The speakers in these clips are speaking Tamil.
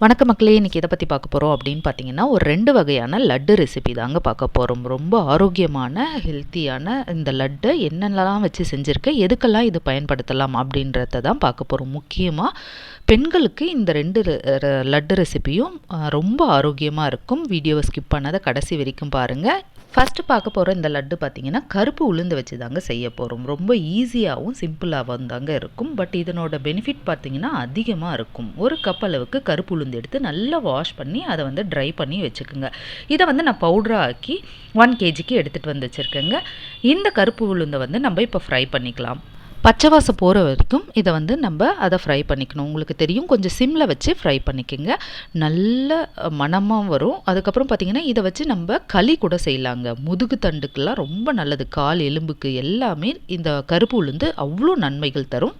வணக்க மக்களே இன்றைக்கி இதை பற்றி பார்க்க போகிறோம் அப்படின்னு பார்த்தீங்கன்னா ஒரு ரெண்டு வகையான லட்டு ரெசிபி தாங்க பார்க்க போகிறோம் ரொம்ப ஆரோக்கியமான ஹெல்த்தியான இந்த லட்டு என்னென்னலாம் வச்சு செஞ்சுருக்கேன் எதுக்கெல்லாம் இது பயன்படுத்தலாம் அப்படின்றத தான் பார்க்க போகிறோம் முக்கியமாக பெண்களுக்கு இந்த ரெண்டு லட்டு ரெசிபியும் ரொம்ப ஆரோக்கியமாக இருக்கும். வீடியோவை ஸ்கிப் பண்ணாத கடைசி வரைக்கும் பாருங்கள் ஃபஸ்ட்டு பார்க்க போகிற இந்த லட்டு பார்த்தீங்கன்னா கருப்பு உளுந்து வச்சு தாங்க செய்ய போகிறோம் ரொம்ப ஈஸியாகவும் சிம்பிளாகவும் தாங்க இருக்கும். பட் இதனோட பெனிஃபிட் பார்த்தீங்கன்னா அதிகமாக இருக்கும். ஒரு கப் அளவுக்கு கருப்பு உளுந்து எடுத்து நல்லா வாஷ் பண்ணி அதை வந்து ட்ரை பண்ணி வச்சுக்கோங்க. இதை வந்து நான் பவுடராக ஆக்கி ஒன் கேஜிக்கு எடுத்துகிட்டு வந்து வச்சுருக்கேங்க. இந்த கருப்பு உளுந்தை வந்து நம்ம இப்போ ஃப்ரை பண்ணிக்கலாம். பச்சை வாசம் போகிற வரைக்கும் இதை வந்து நம்ம அதை ஃப்ரை பண்ணிக்கணும். உங்களுக்கு தெரியும் கொஞ்சம் சிம்மில் வச்சு ஃப்ரை பண்ணிக்கோங்க. நல்ல மணமாக வரும். அதுக்கப்புறம் பார்த்திங்கன்னா இதை வச்சு நம்ம களி கூட செய்யலாங்க. முதுகு தண்டுக்கெல்லாம் ரொம்ப நல்லது. கால் எலும்புக்கு எல்லாமே இந்த கருப்பு உளுந்து அவ்வளோ நன்மைகள் தரும்.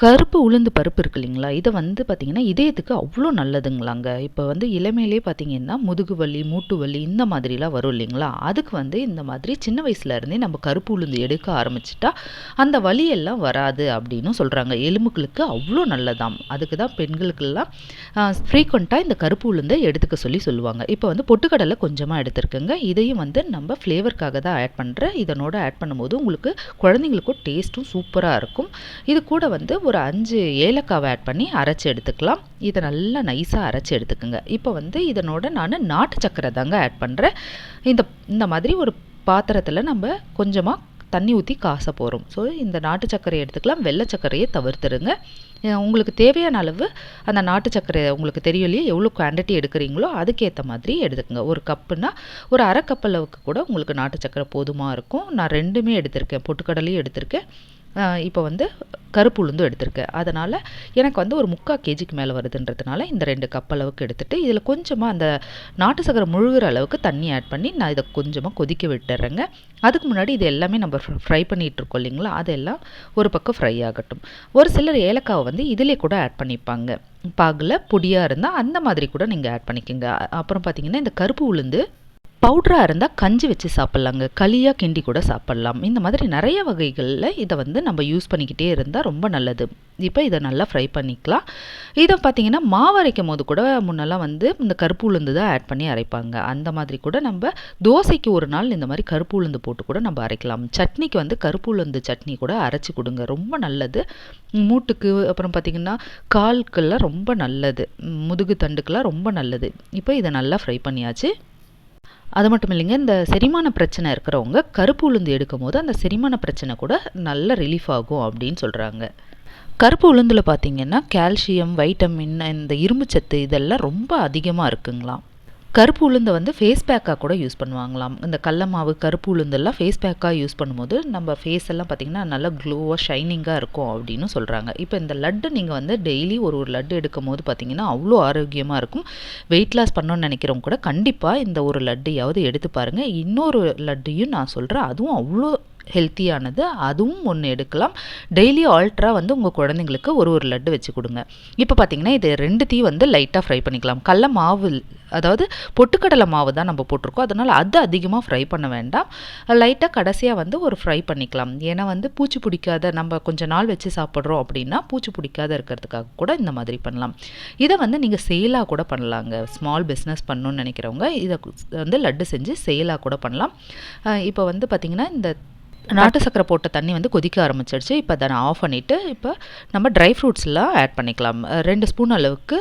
கருப்பு உளுந்து பருப்பு இருக்கு இல்லைங்களா? இதை வந்து பார்த்திங்கன்னா இதயத்துக்கு அவ்வளோ நல்லதுங்களாங்க. இப்போ வந்து இளமையிலே பார்த்தீங்கன்னா முதுகு வலி மூட்டு வலி இந்த மாதிரிலாம் வரும் இல்லைங்களா? அதுக்கு வந்து இந்த மாதிரி சின்ன வயசுல இருந்தே நம்ம கருப்பு உளுந்து எடுக்க ஆரம்பிச்சிட்டா அந்த வலியெல்லாம் வராது அப்படின்னு சொல்கிறாங்க எலும்புகளுக்கு அவ்வளோ நல்லதாம். அதுக்கு தான் பெண்களுக்கெல்லாம் ஃப்ரீக்வெண்ட்டாக இந்த கருப்பு உளுந்தை எடுத்துக்க சொல்லி சொல்லுவாங்க. இப்போ வந்து பொட்டுக்கடலை கொஞ்சமாக எடுத்துருக்குங்க. இதையும் வந்து நம்ம ஃப்ளேவருக்காக தான் ஆட் பண்ணுறேன் இதனோட ஆட் பண்ணும்போது உங்களுக்கு குழந்தைங்களுக்கும் டேஸ்ட்டும் சூப்பராக இருக்கும். இது கூட வந்து ஒரு அஞ்சு ஏலக்காவை ஆட் பண்ணி அரைச்சி எடுத்துக்கலாம். இதை நல்லா நைஸாக அரைச்சி எடுத்துக்கோங்க. இப்போ வந்து இதனோட நான் நாட்டு சக்கரை தாங்க ஆட் பண்ணுறேன் இந்த இந்த மாதிரி ஒரு பாத்திரத்தில் நம்ம கொஞ்சமாக தண்ணி ஊற்றி காச போகிறோம் ஸோ இந்த நாட்டு சர்க்கரையை எடுத்துக்கலாம். வெள்ளை சர்க்கரையை தவிர்த்துருங்க. உங்களுக்கு தேவையான அளவு அந்த நாட்டு சர்க்கரை உங்களுக்கு தெரியும் இல்லையா? எவ்வளோ குவான்டிட்டி எடுக்கிறீங்களோ அதுக்கேற்ற மாதிரி எடுத்துக்கோங்க. ஒரு கப்புனா ஒரு அரை கப் அளவுக்கு கூட உங்களுக்கு நாட்டு சர்க்கரை போதுமாக இருக்கும். நான் ரெண்டுமே எடுத்திருக்கேன். பொட்டுக்கடலையும் எடுத்திருக்கேன். இப்போ வந்து கருப்பு உளுந்தும் எடுத்திருக்கேன் அதனால் எனக்கு வந்து ஒரு முக்கால் கேஜிக்கு மேலே வருதுன்றதுனால இந்த ரெண்டு கப் அளவுக்கு எடுத்துட்டு இதில் கொஞ்சமாக அந்த நாட்டு சக்கரை முழுகிற அளவுக்கு தண்ணி ஆட் பண்ணி நான் இதை கொஞ்சமாக கொதிக்க விட்டுறேங்க. அதுக்கு முன்னாடி இது எல்லாமே நம்ம ஃப்ரை பண்ணிகிட்ருக்கோம் இல்லைங்களா? அதெல்லாம் ஒரு பக்கம் ஃப்ரை ஆகட்டும். ஒரு சிலர் ஏலக்காவை வந்து இதிலே கூட ஆட் பண்ணிப்பாங்க. பாகில் பொடியாக இருந்தால் அந்த மாதிரி கூட நீங்கள் ஆட் பண்ணிக்கோங்க. அப்புறம் பார்த்தீங்கன்னா இந்த கருப்பு உளுந்து பவுடராக இருந்தால் கஞ்சி வச்சு சாப்பிட்லாங்க. களியாக கிண்டி கூட சாப்பிட்லாம். இந்த மாதிரி நிறைய வகைகளில் இதை வந்து நம்ம யூஸ் பண்ணிக்கிட்டே இருந்தால் ரொம்ப நல்லது. இப்போ இதை நல்லா ஃப்ரை பண்ணிக்கலாம். இதை பார்த்தீங்கன்னா மாவு அரைக்கும் போது கூட முன்னெல்லாம் வந்து இந்த கருப்பு உளுந்து தான் ஆட் பண்ணி அரைப்பாங்க. அந்த மாதிரி கூட நம்ம தோசைக்கு ஒரு நாள் இந்த மாதிரி கருப்பு உளுந்து போட்டு கூட நம்ம அரைக்கலாம். சட்னிக்கு வந்து கருப்பு உளுந்து சட்னி கூட அரைச்சி கொடுங்க. ரொம்ப நல்லது. மூட்டுக்கு அப்புறம் பார்த்திங்கன்னா கால்கெல்லாம் ரொம்ப நல்லது. முதுகு தண்டுக்கெல்லாம் ரொம்ப நல்லது. இப்போ இதை நல்லா ஃப்ரை பண்ணியாச்சு. அது மட்டும் இல்லைங்க இந்த செரிமான பிரச்சனை இருக்கிறவங்க கருப்பு உளுந்து எடுக்கும் போது அந்த செரிமான பிரச்சனை கூட நல்ல ரிலீஃப் ஆகும் அப்படின்னு சொல்கிறாங்க கருப்பு உளுந்தில் பார்த்தீங்கன்னா கால்சியம் வைட்டமின் இந்த இரும்புச்சத்து இதெல்லாம் ரொம்ப அதிகமாக இருக்குங்களாம். கருப்பு உளுந்தை வந்து ஃபேஸ் பேக்காக கூட யூஸ் பண்ணுவாங்களாம். இந்த கடல மாவு கருப்பு உளுந்தெல்லாம் ஃபேஸ் பேக்காக யூஸ் பண்ணும்போது நம்ம ஃபேஸ் எல்லாம் பார்த்திங்கன்னா நல்லா க்ளோவாக ஷைனிங்காக இருக்கும் அப்படின்னு சொல்கிறாங்க இப்போ இந்த லட்டு நீங்கள் வந்து டெய்லி ஒரு ஒரு லட்டு எடுக்கும் போது பார்த்திங்கன்னா அவ்வளோ ஆரோக்கியமாக இருக்கும். வெயிட் லாஸ் பண்ணணும்னு நினைக்கிறவங்க கூட கண்டிப்பாக இந்த ஒரு லட்டையாவது எடுத்து பாருங்கள் இன்னொரு லட்டையும் நான் சொல்கிறேன் அதுவும் அவ்வளோ ஹெல்த்தியானது அதுவும் ஒன்று எடுக்கலாம். டெய்லி ஆல்ட்ரா வந்து உங்கள் குழந்தைங்களுக்கு ஒரு ஒரு லட்டு வச்சு கொடுங்க. இப்போ பார்த்தீங்கன்னா இது ரெண்டுத்தையும் வந்து லைட்டாக ஃப்ரை பண்ணிக்கலாம். கடல மாவு அதாவது பொட்டுக்கடலை மாவு தான் நம்ம போட்டிருக்கோம். அதனால் அது அதிகமாக ஃப்ரை பண்ண வேண்டாம். லைட்டாக கடைசியாக வந்து ஒரு ஃப்ரை பண்ணிக்கலாம். ஏன்னா வந்து பூச்சி பிடிக்காத நம்ம கொஞ்ச நாள் வச்சு சாப்பிட்றோம் அப்படின்னா பூச்சி பிடிக்காத இருக்கிறதுக்காக கூட இந்த மாதிரி பண்ணலாம். இதை வந்து நீங்கள் சேலாக கூட பண்ணலாங்க. ஸ்மால் பிஸ்னஸ் பண்ணணும்னு நினைக்கிறவங்க இதை வந்து லட்டு செஞ்சு சேலாக கூட பண்ணலாம். இப்போ வந்து பார்த்திங்கன்னா இந்த நாட்டு சக்கரை போட்ட தண்ணி வந்து கொதிக்க ஆரம்பிச்சிடுச்சு இப்போ அதை நான் ஆஃப் பண்ணிவிட்டு இப்போ நம்ம ட்ரை ஃப்ரூட்ஸ்லாம் ஆட் பண்ணிக்கலாம். ரெண்டு ஸ்பூன் அளவுக்கு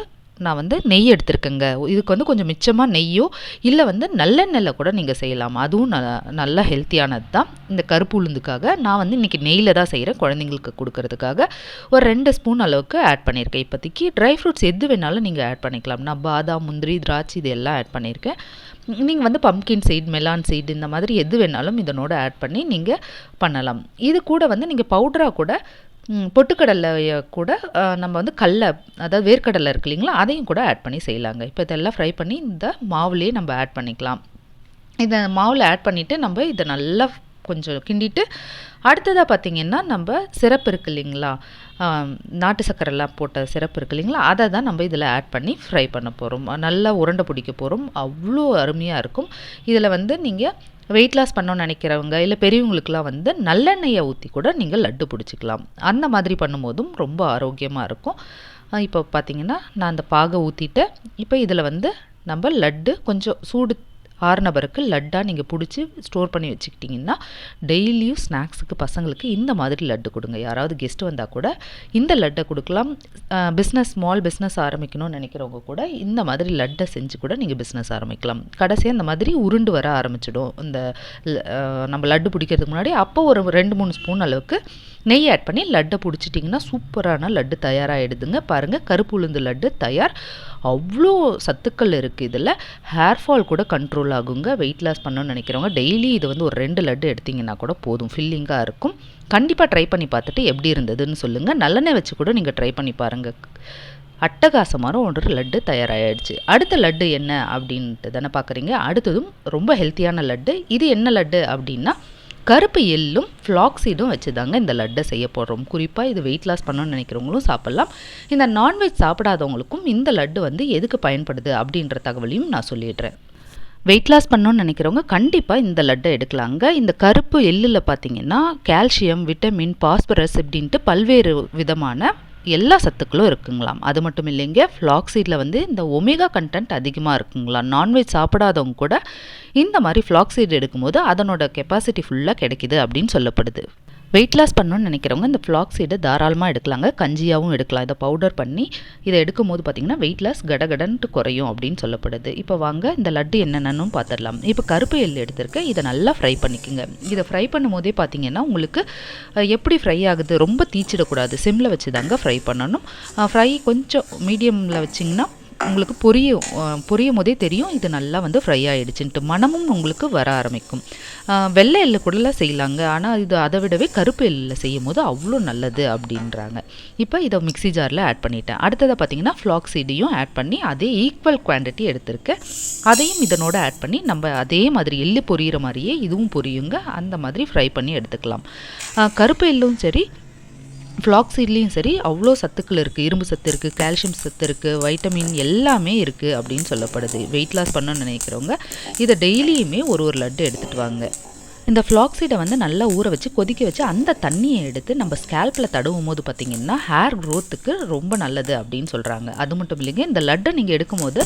நான் வந்து நெய் எடுத்திருக்கேங்க. இதுக்கு வந்து கொஞ்சம் மிச்சமாக நெய்யோ இல்லை வந்து நல்லெண்ணெயில் கூட நீங்கள் செய்யலாம். அதுவும் ந நல்லா ஹெல்த்தியானது தான். இந்த கருப்பு உளுந்துக்காக நான் வந்து இன்றைக்கி நெய்யில் தான் செய்கிறேன் குழந்தைங்களுக்கு கொடுக்கறதுக்காக. ஒரு ரெண்டு ஸ்பூன் அளவுக்கு ஆட் பண்ணியிருக்கேன். இப்போதைக்கு ட்ரை ஃப்ரூட்ஸ் எது வேணாலும் நீங்கள் ஆட் பண்ணிக்கலாம். நான் பாதாம் முந்திரி திராட்சை இது எல்லாம் ஆட் பண்ணியிருக்கேன். நீங்கள் வந்து பம்கின் சீட் மெலான் சீட் இந்த மாதிரி எது வேணாலும் இதனோட ஆட் பண்ணி நீங்கள் பண்ணலாம். இது கூட வந்து நீங்கள் பவுடராக கூட பொட்டுக்கடலையை கூட நம்ம வந்து கடல அதாவது வேர்க்கடலை இருக்கு இல்லைங்களா அதையும் கூட ஆட் பண்ணி செய்யலாங்க. இப்போ இதெல்லாம் ஃப்ரை பண்ணி இந்த மாவுலேயே நம்ம ஆட் பண்ணிக்கலாம். இதை மாவில் ஆட் பண்ணிவிட்டு நம்ம இதை நல்லா கொஞ்சம் கிண்டிட்டு அடுத்ததாக பார்த்தீங்கன்னா நம்ம சிரப்பு இருக்கு இல்லைங்களா நாட்டு சக்கரைலாம் போட்ட சிரப்பு இருக்கு இல்லைங்களா அதை தான் நம்ம இதில் ஆட் பண்ணி ஃப்ரை பண்ண போகிறோம் நல்லா உருண்டை பிடிக்க போகிறோம் அவ்வளோ அருமையாக இருக்கும். இதில் வந்து நீங்கள் வெயிட் லாஸ் பண்ணணும்னு நினைக்கிறவங்க இல்லை பெரியவங்களுக்குலாம் வந்து நல்லெண்ணெயை ஊற்றி கூட நீங்கள் லட்டு பிடிச்சிக்கலாம். அந்த மாதிரி பண்ணும்போதும் ரொம்ப ஆரோக்கியமாக இருக்கும். இப்போ பார்த்தீங்கன்னா நான் அந்த பாகை ஊற்றிட்டேன் இப்போ இதில் வந்து நம்ம லட்டு கொஞ்சம் சூடு ஆறுன லட்டாக நீங்கள் பிடிச்சி ஸ்டோர் பண்ணி வச்சுக்கிட்டிங்கன்னா டெய்லியும் ஸ்நாக்ஸுக்கு பசங்களுக்கு இந்த மாதிரி லட்டு கொடுங்க. யாராவது கெஸ்ட் வந்தால் கூட இந்த லட்டை கொடுக்கலாம். பிஸ்னஸ் ஸ்மால் பிஸ்னஸ் ஆரம்பிக்கணும்னு நினைக்கிறவங்க கூட இந்த மாதிரி லட்டை செஞ்சு கூட நீங்கள் பிஸ்னஸ் ஆரம்பிக்கலாம். கடைசியாக இந்த மாதிரி உருண்டு வர ஆரம்பிச்சிடும். இந்த நம்ம லட்டு பிடிக்கிறதுக்கு முன்னாடி அப்போ ஒரு ரெண்டு மூணு ஸ்பூன் அளவுக்கு நெய் ஆட் பண்ணி லட்டை பிடிச்சிட்டிங்கன்னா சூப்பரான லட்டு தயாராகிடுதுங்க பாருங்கள் கருப்பு உளுந்து லட்டு தயார். அவ்வளோ சத்துக்கள் இருக்குது இதில். ஹேர் ஃபால் கூட கண்ட்ரோல் ஆகுங்க. வெயிட் லாஸ் பண்ணணும்னு நினைக்கிறவங்க டெய்லி இது வந்து ஒரு ரெண்டு லட்டு எடுத்திங்கன்னா கூட போதும். ஃபில்லிங்காக இருக்கும். கண்டிப்பாக ட்ரை பண்ணி பார்த்துட்டு எப்படி இருந்ததுன்னு சொல்லுங்கள் நல்லெண்ணெய் வச்சு கூட நீங்கள் ட்ரை பண்ணி பாருங்கள் அட்டகாசமான ஒரு லட்டு தயாராகிடுச்சு அடுத்த லட்டு என்ன அப்படின்ட்டு தானே பார்க்குறீங்க அடுத்ததும் ரொம்ப ஹெல்த்தியான லட்டு. இது என்ன லட்டு அப்படின்னா கருப்பு எள்ளும் ஃப்ளாக்ஸீடும் வச்சு தாங்க இந்த லட்டை செய்ய போடுறோம். குறிப்பாக இது வெயிட் லாஸ் பண்ணணும்னு நினைக்கிறவங்களும் சாப்பிட்லாம். இந்த நான்வெஜ் சாப்பிடாதவங்களுக்கும் இந்த லட்டு வந்து எதுக்கு பயன்படுது அப்படின்ற தகவலையும் நான் சொல்லிடுறேன். வெயிட் லாஸ் பண்ணணும்னு நினைக்கிறவங்க கண்டிப்பாக இந்த லட்டை எடுக்கலாங்க. இந்த கருப்பு எள்ளில் பார்த்தீங்கன்னா கால்சியம் விட்டமின் பாஸ்பரஸ் இப்படின்ட்டு பல்வேறு விதமான எல்லா சத்துக்களும் இருக்குங்களாம். அது மட்டும் இல்லைங்க ஃப்ளாக்ஸீடில் வந்து இந்த ஒமேகா கண்டென்ட் அதிகமாக இருக்குங்களாம். நான்வெஜ் சாப்பிடாதவங்க கூட இந்த மாதிரி ஃப்ளாக்ஸீட் எடுக்கும்போது அதனோட கெப்பாசிட்டி ஃபுல்லாக கிடைக்கிது அப்படின்னு சொல்லப்படுது. வெயிட் லாஸ் பண்ணணும்னு நினைக்கிறவங்க இந்த ஃப்ளாக் சீடை தாராளமாக எடுக்கலாங்க. கஞ்சியாகவும் எடுக்கலாம். இதை பவுடர் பண்ணி இதை எடுக்கும் போது பார்த்திங்கன்னா வெயிட் லாஸ் கடகடன்ட்டு குறையும் அப்படின்னு சொல்லப்படுது. இப்போ வாங்க இந்த லட்டு என்னென்னு பார்த்துடலாம் இப்போ கருப்பு எள் எடுத்திருக்கேன் இதை நல்லா ஃப்ரை பண்ணிக்கோங்க. இதை ஃப்ரை பண்ணும் போதே பார்த்தீங்கன்னா உங்களுக்கு எப்படி ஃப்ரை ஆகுது? ரொம்ப தீச்சிடக்கூடாது. சிம்மில் வச்சு தாங்க ஃப்ரை பண்ணணும் ஃப்ரை கொஞ்சம் மீடியமில் வச்சிங்கன்னா உங்களுக்கு பொரியும் பொரியும் போதே தெரியும் இது நல்லா வந்து ஃப்ரை ஆகிடுச்சுன்ட்டு மனமும் உங்களுக்கு வர ஆரம்பிக்கும். வெள்ளை எள்ளு கூடலாம் செய்யலாங்க ஆனால் இது அதை விடவே கருப்பு எள்ளில் செய்யும் போது அவ்வளோ நல்லது அப்படின்றாங்க. இப்போ இதை மிக்சி ஜாரில் ஆட் பண்ணிட்டேன். அடுத்ததை பார்த்தீங்கன்னா ஃப்ளாக் சீடையும் ஆட் பண்ணி அதே ஈக்குவல் குவான்டிட்டி எடுத்திருக்கேன். அதையும் இதனோட ஆட் பண்ணி நம்ம அதே மாதிரி எள்ளு பொரியிற மாதிரியே இதுவும் பொரியுங்க. அந்த மாதிரி ஃப்ரை பண்ணி எடுத்துக்கலாம். கருப்பு எள்ளும் சரி ஃப்ளாக் சீட்லேயும் சரி அவ்வளோ சத்துக்கள் இருக்குது இரும்பு சத்து இருக்குது கால்சியம் சத்து இருக்குது வைட்டமின் எல்லாமே இருக்குது அப்படின்னு சொல்லப்படுது. வெயிட் லாஸ் பண்ணணும்னு நினைக்கிறவங்க இதை டெய்லியுமே ஒரு ஒரு லட்டு எடுத்துகிட்டு வாங்க. இந்த ஃப்ளாக்ஸீடை வந்து நல்லா ஊற வச்சு கொதிக்க வச்சு அந்த தண்ணியை எடுத்து நம்ம ஸ்கேல்பில் தடவும் போது பார்த்திங்கன்னா ஹேர் க்ரோத்துக்கு ரொம்ப நல்லது அப்படின்னு சொல்கிறாங்க அது மட்டும் இல்லைங்க இந்த லட்டை நீங்கள் எடுக்கும்போது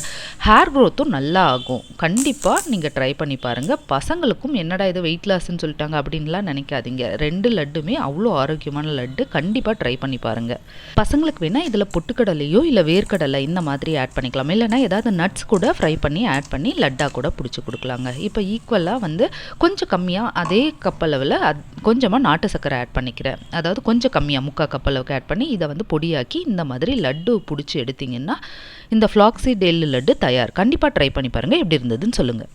ஹேர் க்ரோத்தும் நல்லா ஆகும். கண்டிப்பாக நீங்கள் ட்ரை பண்ணி பாருங்கள் பசங்களுக்கும் என்னடா இது வெயிட் லாஸ்ன்னு சொல்லிட்டாங்க அப்படின்லாம் நினைக்காதீங்க. ரெண்டு லட்டுமே அவ்வளோ ஆரோக்கியமான லட்டு. கண்டிப்பாக ட்ரை பண்ணி பாருங்கள் பசங்களுக்கு வேணால் இதில் பொட்டுக்கடலையோ இல்லை வேர்க்கடலை இந்த மாதிரி ஆட் பண்ணிக்கலாம். இல்லைனா ஏதாவது நட்ஸ் கூட ஃப்ரை பண்ணி ஆட் பண்ணி லட்டாக கூட பிடிச்சி கொடுக்கலாங்க. இப்போ ஈக்குவலாக வந்து கொஞ்சம் கம்மியாக அதே கப் அளவில் கொஞ்சமாக நாட்டு சர்க்கரை ஆட் பண்ணிக்கிறேன். அதாவது கொஞ்சம் கம்மியாக முக்கால் கப் அளவுக்கு ஆட் பண்ணி இதை வந்து பொடியாக்கி இந்த மாதிரி லட்டு பிடிச்சி எடுத்திங்கன்னா இந்த ஃப்ளாக்ஸி டெல்லு லட்டு தயார். கண்டிப்பாக ட்ரை பண்ணி பாருங்கள் எப்படி இருந்ததுன்னு சொல்லுங்கள்